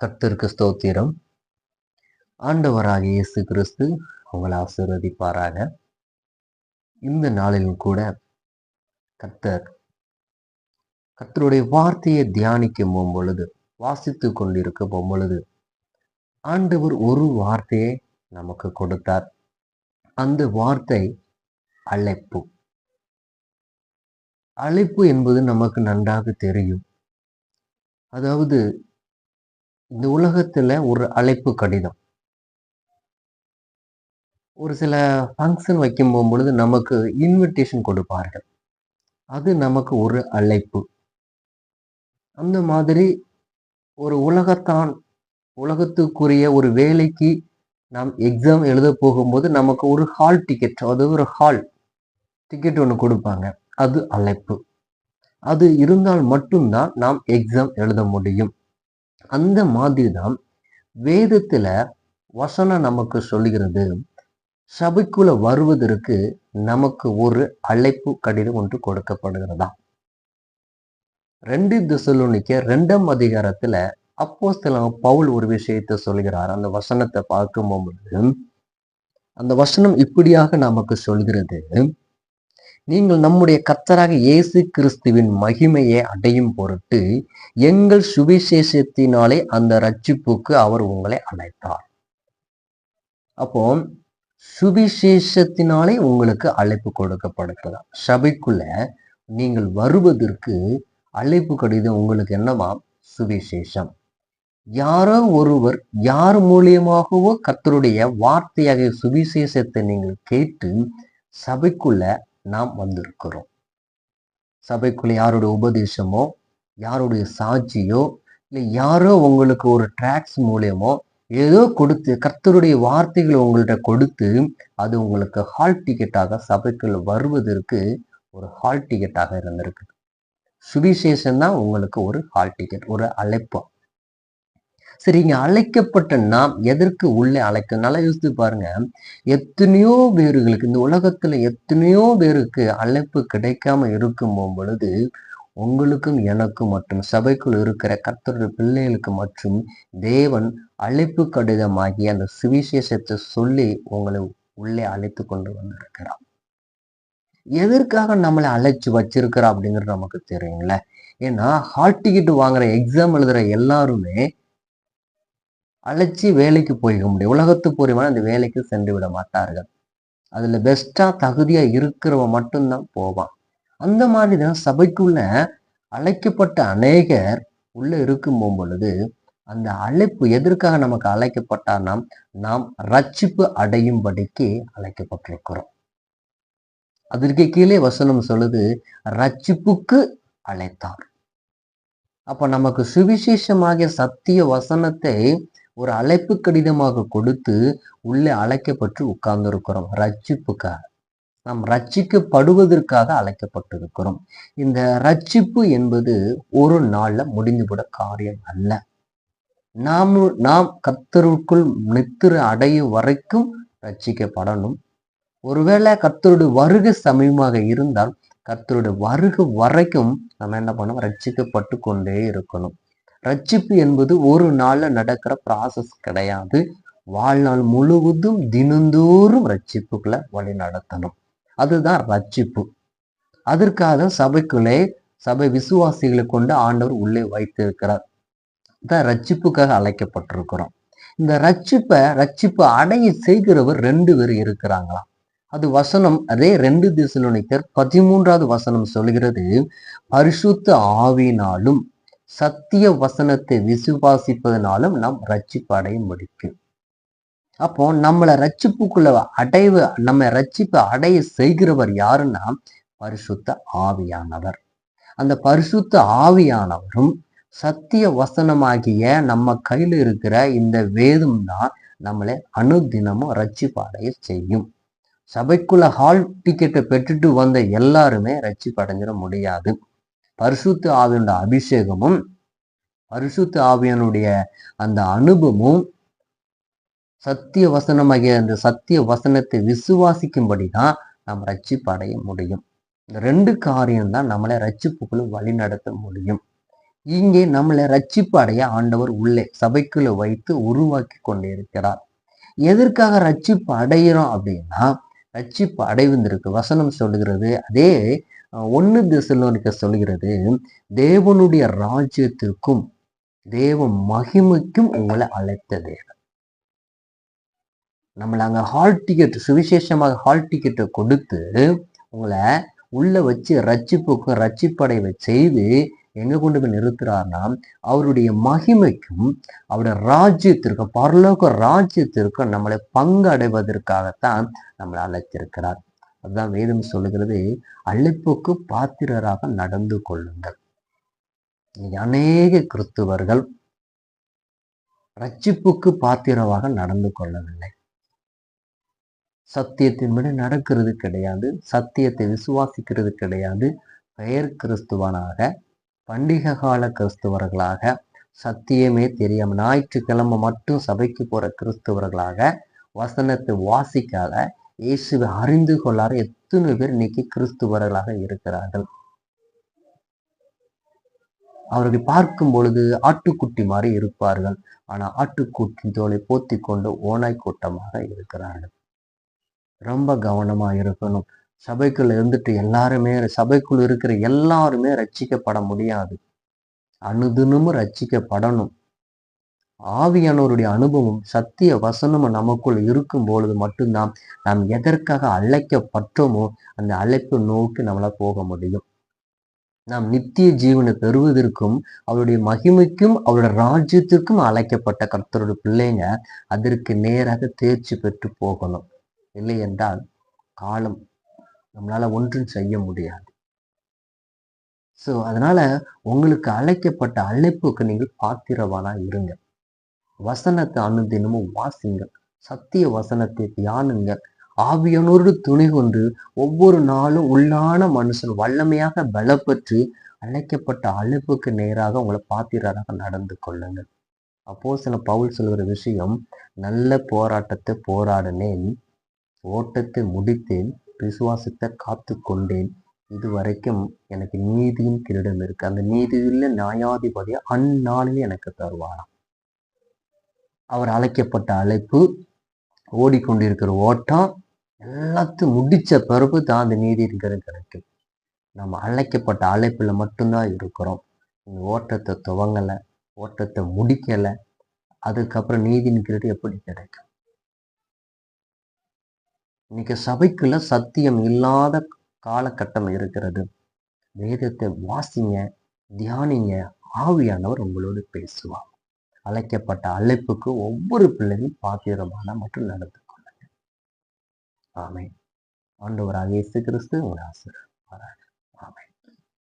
கத்திற்கு ஸ்தோத்திரம். ஆண்டவராக இயேசு கிறிஸ்து உங்களை ஆசீர்வதிப்பாராக. இந்த நாளிலும் கூட கர்த்தர் கர்த்தருடைய வார்த்தையை தியானிக்கும் போகும்பொழுது வாசித்து கொண்டிருக்க போகும்பொழுது ஆண்டவர் ஒரு வார்த்தையை நமக்கு கொடுத்தார். அந்த வார்த்தை அழைப்பு. அழைப்பு என்பது நமக்கு நன்றாக தெரியும். அதாவது இந்த உலகத்துல ஒரு அழைப்பு கடிதம். ஒரு சில ஃபங்க்ஷன் வைக்கும் பொழுது நமக்கு இன்விடேஷன் கொடுப்பார்கள். அது நமக்கு ஒரு அழைப்பு. அந்த மாதிரி ஒரு உலகத்தான் உலகத்துக்குரிய ஒரு வேலைக்கு நாம் எக்ஸாம் எழுத போகும்போது நமக்கு ஒரு ஹால் டிக்கெட் அது ஒரு ஹால் டிக்கெட் ஒன்று கொடுப்பாங்க. அது அழைப்பு. அது இருந்தால் மட்டும்தான் நாம் எக்ஸாம் எழுத முடியும். அந்த மாதிரி தான் வேதத்துல வசனம் நமக்கு சொல்லுகிறது. சபைக்குள்ள வருவதற்கு நமக்கு ஒரு அழைப்பு கடிதம் ஒன்று கொடுக்கப்படுகிறதா? ரெண்டு திசலுனிக்க ரெண்டாம் அதிகாரத்துல அப்போ பவுல் ஒரு விஷயத்தை சொல்கிறார் அந்த வசனத்தை பார்க்கும் பொழுது அந்த வசனம் இப்படியாக நமக்கு சொல்கிறது நீங்கள் நம்முடைய கர்த்தராக இயேசு கிறிஸ்துவின் மகிமையை அடையும் பொருட்டு எங்கள் சுவிசேஷத்தினாலே அந்த ரட்சிப்புக்கு அவர் உங்களை அழைத்தார். அப்போ சுவிசேஷத்தினாலே உங்களுக்கு அழைப்பு கொடுக்கப்படுகிறதா. சபைக்குள்ள நீங்கள் வருவதற்கு அழைப்பு கடிதம் உங்களுக்கு என்னவா? சுவிசேஷம். யாரோ ஒருவர் யார் மூலியமாகவோ கத்தருடைய வார்த்தையாக சுவிசேஷத்தை நீங்கள் கேட்டு சபைக்குள்ள நாம் வந்திருக்கிறோம். சபைக்குள்ள யாருடைய உபதேசமோ யாருடைய சாட்சியோ இல்லை யாரோ உங்களுக்கு ஒரு ட்ராக்ஸ் மூலியமோ ஏதோ கொடுத்து கர்த்தருடைய வார்த்தைகளை உங்கள்கிட்ட கொடுத்து அது உங்களுக்கு ஹால் டிக்கெட்டாக சபைக்குள் வருவதற்கு ஒரு ஹால் டிக்கெட்டாக இருந்திருக்கு சுவிசேஷம் தான் உங்களுக்கு ஒரு ஹால் டிக்கெட் ஒரு அழைப்பு. சரி இங்க அழைக்கப்பட்ட நாம் எதற்கு உள்ளே அழைக்க நல்லா யோசித்து பாருங்க. எத்தனையோ பேர்களுக்கு இந்த உலகத்துல எத்தனையோ பேருக்கு அழைப்பு கிடைக்காம இருக்கும் பொழுது உங்களுக்கும் எனக்கும் மற்றும் சபைக்குள் இருக்கிற கர்த்தருடைய பிள்ளைகளுக்கு மற்றும் தேவன் அழைப்பு கடிதமாகி அந்த சுவிசேஷத்தை சொல்லி உங்களை உள்ளே அழைத்து கொண்டு வந்திருக்கிறார். எதற்காக நம்மளை அழைச்சு வச்சிருக்கிறா அப்படிங்கிறது நமக்கு தெரியுங்களே ஏன்னா ஹால் டிக்கெட் வாங்குற எக்ஸாம் எழுதுற எல்லாருமே அழைச்சி வேலைக்கு போய்க்க முடியும். உலகத்து பூர்வமான அந்த வேலைக்கு சென்று விட மாட்டார்கள். அதுல பெஸ்டா தகுதியா இருக்கிறவன் மட்டும்தான் போவான். அந்த மாதிரி தான் சபைக்குள்ள அழைக்கப்பட்ட அநேகர் உள்ள இருக்கும் பொழுது அந்த அழைப்பு எதற்காக நமக்கு அழைக்கப்பட்டார்னா நாம் ரட்சிப்பு அடையும்படிக்கு அழைக்கப்பட்டிருக்கிறோம். அதற்கு கீழே வசனம் சொல்லுது ரட்சிப்புக்கு அழைத்தார். அப்ப நமக்கு சுவிசேஷமாகிய சத்திய வசனத்தை ஒரு அழைப்பு கடிதமாக கொடுத்து உள்ளே அழைக்கப்பட்டு உட்கார்ந்திருக்கிறோம். ரட்சிப்புக்காக. நாம் ரட்சிக்கப்படுவதற்காக அழைக்கப்பட்டிருக்கிறோம். இந்த ரட்சிப்பு என்பது ஒரு நாளில் முடிந்துவிட காரியம் அல்ல. நாம் நாம் கத்தருக்குள் நித்திர அடையும் வரைக்கும் ரட்சிக்கப்படணும். ஒருவேளை கத்தருடைய வருகை சமயமாக இருந்தால் கத்தருடைய வருகை வரைக்கும் நம்ம என்ன பண்ணணும்? ரட்சிக்கப்பட்டு கொண்டே இருக்கணும். ரட்சிப்பு என்பது ஒரு நாளில் நடக்கிற ப்ராசஸ் கிடையாது. வாழ்நாள் முழுவதும் தினந்தோறும் ரட்சிப்புகளை வழி நடத்தணும் அதுதான் ரட்சிப்பு. அதற்காக சபைக்குள்ளே சபை விசுவாசிகளை கொண்டு ஆண்டவர் உள்ளே வைத்திருக்கிறார். தான் ரட்சிப்புக்காக அழைக்கப்பட்டிருக்கிறோம். இந்த ரட்சிப்பை ரட்சிப்பு அடைய செய்கிறவர் ரெண்டு பேர் இருக்கிறாங்களாம். அது வசனம் அதே ரெண்டு திசைக்கர் பதிமூன்றாவது வசனம் சொல்கிறது பரிசுத்த ஆவினாலும் சத்திய வசனத்தை விசுவாசிப்பதனாலும் நாம் ரட்சிப்பு அடைய முடிக்கும் அப்போ நம்மளை ரட்சிப்புக்குள்ள அடைவு நம்ம ரட்சிப்பு அடைய செய்கிறவர் யாருன்னா பரிசுத்த ஆவியானவர். அந்த பரிசுத்த ஆவியானவரும் சத்திய வசனமாகிய நம்ம கையில் இருக்கிற இந்த வேதம் தான் நம்மளை அனுதினமும் ரட்சிப்பு அடைய செய்யும். சபைக்குள்ள ஹால் டிக்கெட்டை பெற்றுட்டு வந்த எல்லாருமே ரட்சிப்பு அடைஞ்சிட முடியாது. பரிசுத்த ஆவியனுடைய அபிஷேகமும் பரிசுத்த ஆவியனுடைய அந்த அனுபவமும் சத்திய வசனமாகிய அந்த சத்திய வசனத்தை விசுவாசிக்கும்படி தான் நாம் ரட்சிப்பு அடைய முடியும். இந்த ரெண்டு காரியம் தான் நம்மளை ரட்சிப்புக்குள்ள வழி நடத்த முடியும். இங்கே நம்மளை ரட்சிப்பு அடைய ஆண்டவர் உள்ளே சபைக்குள்ள வைத்து உருவாக்கி கொண்டிருக்கிறார். எதற்காக ரட்சிப்பு அடைகிறோம் அப்படின்னா ரட்சிப்பு அடைவதற்கு வசனம் சொல்லுகிறது அதே ஒன்னு திசலோனிக்க சொல்கிறது தேவனுடைய ராஜ்யத்திற்கும் தேவ மகிமைக்கும் உங்களை அழைத்த தேவன் நம்மளை அங்கே ஹால் டிக்கெட் சுவிசேஷமாக ஹால் டிக்கெட்டை கொடுத்து உங்களை உள்ள வச்சு ரட்சிப்புக்கும் ரட்சிப்படைவை செய்து எங்க கொண்டு போய் நிறுத்துறாருன்னா அவருடைய மகிமைக்கும் அவருடைய ராஜ்யத்திற்கும் பரலோக ராஜ்யத்திற்கும் நம்மளை பங்கு அடைவதற்காகத்தான் நம்மளை அழைத்திருக்கிறார். அதுதான் வேதம் சொல்லுகிறது அழைப்புக்கு பாத்திரராக நடந்து கொள்ளுங்கள். அநேக கிறிஸ்துவர்கள் ரட்சிப்புக்கு பாத்திரமாக நடந்து கொள்ளவில்லை. சத்தியத்தின்படி நடக்கிறது கிடையாது சத்தியத்தை விசுவாசிக்கிறது கிடையாது. பெயர் கிறிஸ்துவனாக பண்டிகை கால கிறிஸ்துவர்களாக சத்தியமே தெரியாம ஞாயிற்றுக்கிழமை மட்டும் சபைக்கு போற கிறிஸ்துவர்களாக வசனத்தை வாசிக்காத இயேசுவை அறிந்து கொள்ளாத எத்தனை பேர் இன்னைக்கு கிறிஸ்துவர்களாக இருக்கிறார்கள்? அவர்கள் பார்க்கும் பொழுது ஆட்டுக்குட்டி மாதிரி இருப்பார்கள். ஆனால் ஆட்டுக்குட்டி தோலை போத்தி கொண்டு ஓனாய் கூட்டமாக இருக்கிறார்கள். ரொம்ப கவனமாக இருக்கணும். சபைக்குள்ள இருந்துட்டு எல்லாருமே சபைக்குள் இருக்கிற எல்லாருமே ரட்சிக்கப்பட முடியாது. அனுதினமும் ரட்சிக்கப்படணும். ஆவியானவருடைய அனுபவம் சத்திய வசனமும் நமக்குள் இருக்கும் பொழுது மட்டும்தான் நாம் எதற்காக அழைக்கப்பட்டோமோ அந்த அழைப்பு நோக்கி நம்மளால் போக முடியும். நாம் நித்திய ஜீவனை பெறுவதற்கும் அவருடைய மகிமைக்கும் அவருடைய ராஜ்யத்திற்கும் அழைக்கப்பட்ட கர்த்தருடைய பிள்ளைங்க அதற்கு நேராக தேர்ச்சி பெற்று போகணும். இல்லை என்றால் காலம் நம்மளால ஒன்றும் செய்ய முடியாது. ஸோ அதனால உங்களுக்கு அழைக்கப்பட்ட அழைப்புக்கு நீங்கள் பாத்திரவானா இருங்க. வசனத்தை அனுதினமும் வாசிங்கள். சத்திய வசனத்தை தியானுங்கள். ஆவியனோடு துணி கொண்டு ஒவ்வொரு நாளும் உள்ளான மனுஷன் வல்லமையாக பலப்பற்று அழைக்கப்பட்ட அழைப்புக்கு நேராக உங்களை பாத்திரராக நடந்து கொள்ளுங்கள். அப்போ சில பவுல் சொல்கிற விஷயம் நல்ல போராட்டத்தை போராடினேன் ஓட்டத்தை முடித்தேன் விசுவாசத்தை காத்து கொண்டேன் இது வரைக்கும் எனக்கு நீதியின் கிரீடம் இருக்கு. அந்த நீதியுள்ள நியாயாதிபதியை அந்நாளில் எனக்கு தருவாராம். அவர் அழைக்கப்பட்ட அழைப்பு ஓடிக்கொண்டிருக்கிற ஓட்டம் எல்லாத்தையும் முடித்த பிறகு தான் அந்த நீதிங்கிறது கிடைக்கும் நம்ம அழைக்கப்பட்ட அழைப்பில் மட்டும்தான் இருக்கிறோம். இந்த ஓட்டத்தை துவங்கலை ஓட்டத்தை முடிக்கலை அதுக்கப்புறம் நீதிங்கிறது எப்படி கிடைக்கும்? இன்னைக்கு சபைக்குள்ள சத்தியம் இல்லாத காலகட்டம் இருக்கிறது. வேதத்தை வாசிங்க தியானிங்க ஆவியானவர் உங்களோடு பேசுவார். அழைக்கப்பட்ட அழைப்புக்கு ஒவ்வொரு பிள்ளையும் பாத்திரமான மற்றும் நடந்து கொள்ளுங்க ஆமை ஆண்டவராக இயேசு கிறிஸ்து உங்கள் ஆசிரியர். ஆமை